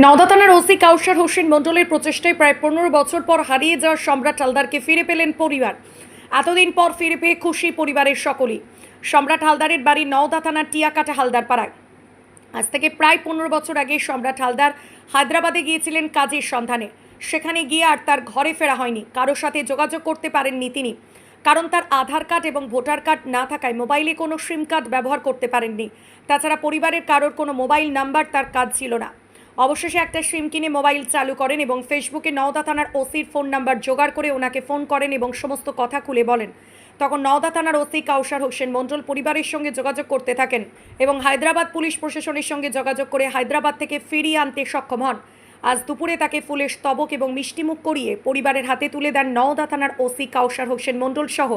নওদা থানার ওসি কাউসার হোসেন মণ্ডলের প্রচেষ্টায় প্রায় পনেরো বছর পর হারিয়ে যাওয়া সম্রাট হালদারকে ফিরে পেলেন পরিবার। এতদিন পর ফিরে পেয়ে খুশি পরিবারের সকলেই। সম্রাট হালদারের বাড়ি নওদা থানার টিয়াকাটা হালদার পাড়ায় আজ থেকে প্রায় পনেরো বছর আগে সম্রাট হালদার হায়দ্রাবাদে গিয়েছিলেন কাজের সন্ধানে। সেখানে গিয়ে আর তার ঘরে ফেরা হয়নি। কারোর সাথে যোগাযোগ করতে পারেননি তিনি। কারণ তার আধার কার্ড এবং ভোটার কার্ড না থাকায় মোবাইলে কোনো সিম কার্ড ব্যবহার করতে পারেননি। তাছাড়া পরিবারের কারোর কোনো মোবাইল নাম্বার তার কাজ ছিল না। অবশেষে একটা সিম কিনে মোবাইল চালু করেন এবং ফেসবুকে নওদা থানার ওসির ফোন নাম্বার জোগাড় করে ওনাকে ফোন করেন এবং সমস্ত কথা খুলে বলেন। তখন নওদা থানার ওসি কাউসার হোসেন মণ্ডল পরিবারের সঙ্গে যোগাযোগ করতে থাকেন এবং হায়দ্রাবাদ পুলিশ প্রশাসনের সঙ্গে যোগাযোগ করে হায়দ্রাবাদ থেকে ফিরিয়ে আনতে সক্ষম হন। আজ দুপুরে তাকে ফুলের স্তবক এবং মিষ্টিমুখ করিয়ে পরিবারের হাতে তুলে দেন নওদা থানার ওসি কাউসার হোসেন মণ্ডল সহ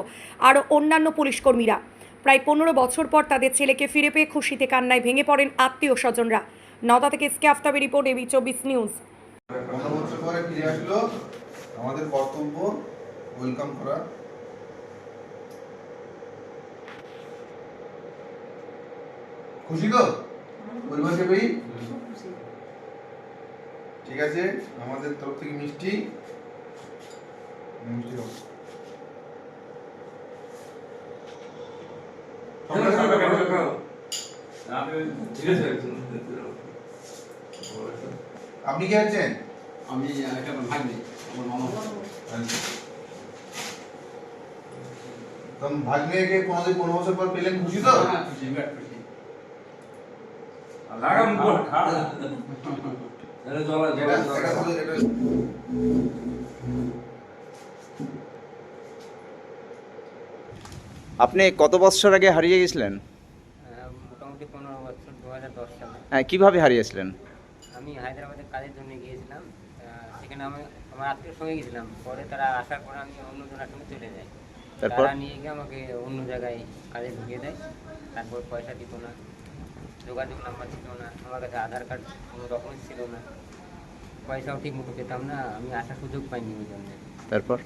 আরও অন্যান্য পুলিশকর্মীরা প্রায় পনেরো বছর পর তাদের ছেলেকে ফিরে পেয়ে খুশিতে কান্নায় ভেঙে পড়েন আত্মীয় স্বজনরা। নওদা থেকে এসকে আফতাবের রিপোর্ট এবি চব্বিশ নিউজ। বছর পরে ফিরে আসলো আমাদের কর্তব্য ওয়েলকাম করা। খুশি তো? পরিবারকে পেয়ে ঠিক আছে আমাদের তরফ থেকে মিষ্টি। মিষ্টি দাও। আপনি কি আছেন আমি একটা ভাগ্নে আমার মামা। তখন ভাগ্নেকে কোনোদিন পনেরো বছর পর পেলেন খুশি তো? হ্যাঁ, খুশি বিরাট খুশি। লাগাম বলে- এটা আপনি কত বছর আগে হারিয়ে গেছিলেন? মোটামুটি পনেরো বছর দু হাজার দশ সালে। হ্যাঁ, কীভাবে হারিয়েছিলেন? আমি হায়দ্রাবাদে কাজের জন্য গিয়েছিলাম সেখানে আমি আমার আত্মীয়র সঙ্গে গেছিলাম পরে তারা আসার পরে আমি অন্য জনের সঙ্গে চলে যাই। তারপর? তারা নিয়ে গিয়ে আমাকে অন্য জায়গায় কাজে ঢুকিয়ে দেয়। তারপর পয়সা দিত না যোগাযোগ নাম্বার ছিল না আমার কাছে আধার কার্ড কোনো ডকুমেন্টস ছিল না। পয়সাও ঠিক মতো পেতাম না আমি আসার সুযোগ পাইনি ওই জন্য। তারপর?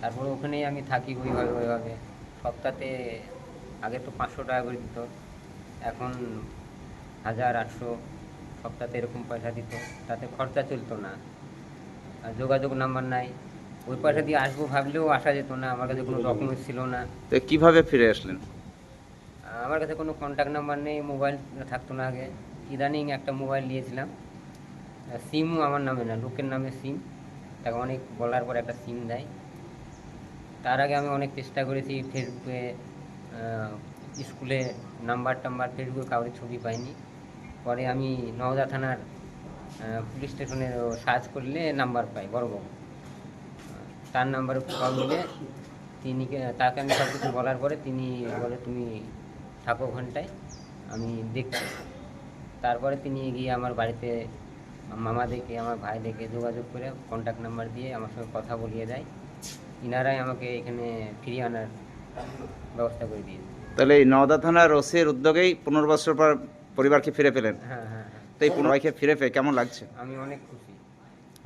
তারপর ওখানেই আমি থাকি ওইভাবে ওইভাবে। সপ্তাহে আগে তো পাঁচশো টাকা করে দিত এখন হাজার আটশো। সপ্তাহে এরকম পয়সা দিত তাতে খরচা চলতো না। আর যোগাযোগ নাম্বার নাই ওই পয়সা দিয়ে আসব ভাবলেও আসা যেত না আমার কাছে কোনো ডকুমেন্টস ছিল না। তো কীভাবে ফিরে আসলেন? আমার কাছে কোনো কন্ট্যাক্ট নাম্বার নেই মোবাইল থাকতো না আগে। ইদানিং একটা মোবাইল নিয়েছিলাম সিমও আমার নামে না লোকের নামে সিম তাকে অনেক বলার পর একটা সিম দেয়। তার আগে আমি অনেক চেষ্টা করেছি ফেসবুকে স্কুলে নাম্বার টাম্বার ফেসবুকে কাউরে ছবি পাইনি। পরে আমি নওদা থানার পুলিশ স্টেশনে সার্চ করলে নাম্বার পাই, বড়বাবু। তার নাম্বারে কল দিলে তিনি তাকে আমি সব কিছু বলার পরে তিনি বলে, তুমি থাকো ঘন্টায় আমি দেখছি। তারপরে তিনি গিয়ে আমার বাড়িতে মামা দেখে, আমার ভাই দেখে যোগাযোগ করে কন্ট্যাক্ট নাম্বার দিয়ে আমার সঙ্গে কথা বলিয়ে দেয়। ইনারাই আমাকে এখানে ফিরিয়ে আনার ব্যবস্থা করে দিয়েছে। তাহলে এই নওদা থানার ওসির উদ্যোগেই পনেরো বছর পর পরিবারকে ফিরে পেলেন। হ্যাঁ হ্যাঁ হ্যাঁ। তো এই পনেরোকে ফিরে পেয়ে কেমন লাগছে? আমি অনেক খুশি।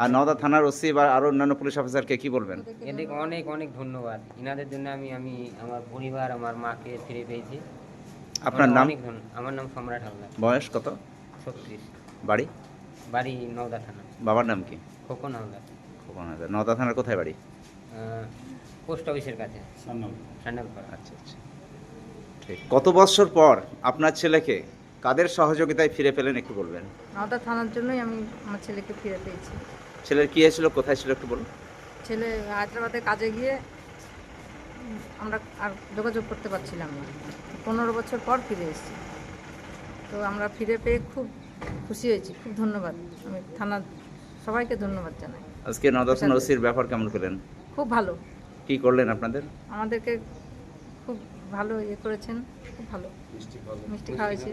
আর নওদা থানার ওসি বা আরও অন্যান্য পুলিশ অফিসারকে কি বলবেন? এদেরকে অনেক অনেক ধন্যবাদ। ইনাদের জন্য আমি আমি আমার পরিবার আমার মাকে ফিরে পেয়েছি। আপনার নাম? আমার নাম সম্রাট হালদার। বয়স কত? ছত্রিশ। বাড়ি? বাড়ি নওদা থানা। বাবার নাম কি? খোকন হালদার। খোকন হাজার নওদা থানার কোথায় বাড়ি? পোস্ট অফিসের কাছে। আচ্ছা আচ্ছা। ঠিক। কত বছর পর আপনার ছেলেকে কাদের সহযোগিতায় ফিরে পেলেন একটু বলবেন? নওদা থানার জন্যই আমি আমার ছেলেকে ফিরে পেয়েছি। ছেলের কি হয়েছিল? কোথায় ছিল একটু বলুন। ছেলে হায়দ্রাবাদে কাজে গিয়ে আমরা আর যোগাযোগ করতে পারছিলাম না। পনেরো বছর পর ফিরে এসেছি। তো আমরা ফিরে পেয়ে খুব খুশি হয়েছি। খুব ধন্যবাদ। আমি থানার সবাইকে ধন্যবাদ জানাই। আজকে নওদা থানা ওসির ব্যাপার কেমন পেলেন? খুব ভালো। কি করলেন আপনাদের? আমাদেরকে খুব ভালো ইয়ে করেছেন। খুব ভালো। মিষ্টি খাওয়াইছে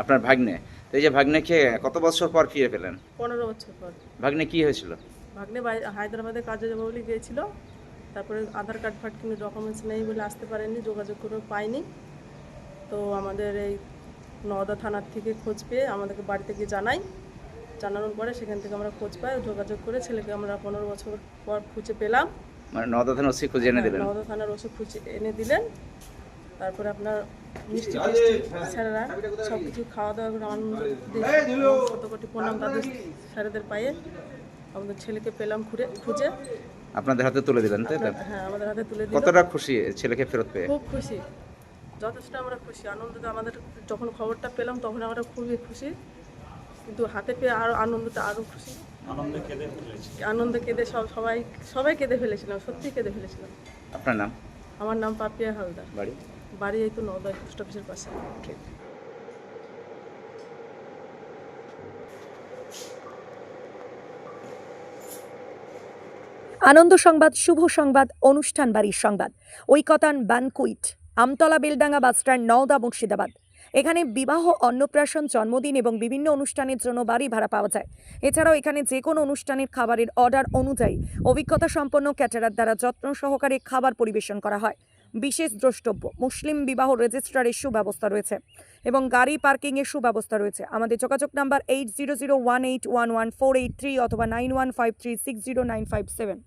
আপনার ভাগ্নে। তো এই যে ভাগ্নে ভাগ্নেকে কত বছর পর ফিরে পেলেন? পনেরো বছর পর। ভাগ্নে কি হয়েছিল? ভাগ্নে হায়দ্রাবাদে কাজে যাব বলে গিয়েছিল। তারপরে আধার কার্ড ফার্ড কিন্তু ডকুমেন্টস নেই বলে আসতে পারেনি যোগাযোগ করে পাইনি তো আমাদের এই নওদা থানার থেকে খোঁজ পেয়ে আমাদেরকে বাড়িতে গিয়ে জানাই। জানানোর পরে সেখান থেকে আমরা খোঁজ পাই যোগাযোগ করে ছেলেকে আমরা পনেরো বছর পর খুঁজে পেলাম। মানে নওদা থানার ওসি খুঁজে এনে দিলেন? নওদা থানার ওষুধ খুঁজে এনে দিলেন। তারপরে আপনার মিষ্টি টিষ্টি স্যারেরা সব কিছু খাওয়া দাওয়া করে আনন্দ দিয়ে কত কোটি প্রণাম তাদের স্যারেদের পায়ে। আমাদের ছেলেকে পেলাম ঘুরে খুঁজে। আপনাদের হাতে তুলে দিলেন তাই হ্যাঁ আমাদের হাতে তুলে দিল। কতটা খুশি ছেলেকে ফেরত পেয়ে? খুব খুশি। যথেষ্ট আমরা খুশি। আনন্দতে আমাদের যখন খবরটা পেলাম তখন আমরা খুবই খুশি। কিন্তু হাতে পেয়ে আরও আনন্দতে আরও খুশি। আনন্দে কেঁদে সব সবাই সবাই কেঁদে ফেলেছিলাম সত্যি কেঁদে ফেলেছিলাম। আপনার নাম? আমার নাম পাপিয়া হালদার। বাড়ি? বাড়ি এই তো নদয় পোস্ট অফিসের পাশে। আনন্দ সংবাদ, শুভ সংবাদ, অনুষ্ঠান বাড়ির সংবাদ। Oikotan banquet, Amtala Beldanga bus stand, Nowda Murshidabad. এখানে বিবাহ, অন্নপ্রাশন, জন্মদিন এবং বিভিন্ন অনুষ্ঠানের জন্য বাড়ি ভাড়া পাওয়া যায়। এছাড়াও এখানে যে কোনো অনুষ্ঠানের খাবারের অর্ডার অনুযায়ী অভিজ্ঞতা সম্পন্ন ক্যাটারার দ্বারা যত্ন সহকারে খাবার পরিবেশন করা হয়। বিশেষ দ্রষ্টব্য। মুসলিম বিবাহ রেজিস্ট্রারের সুব্যবস্থা রয়েছে এবং গাড়ি পার্কিংয়ের সুব্যবস্থা রয়েছে। আমাদের যোগাযোগ number eight zero zero one eight one one four eight three অথবা nine one five three six zero nine five seven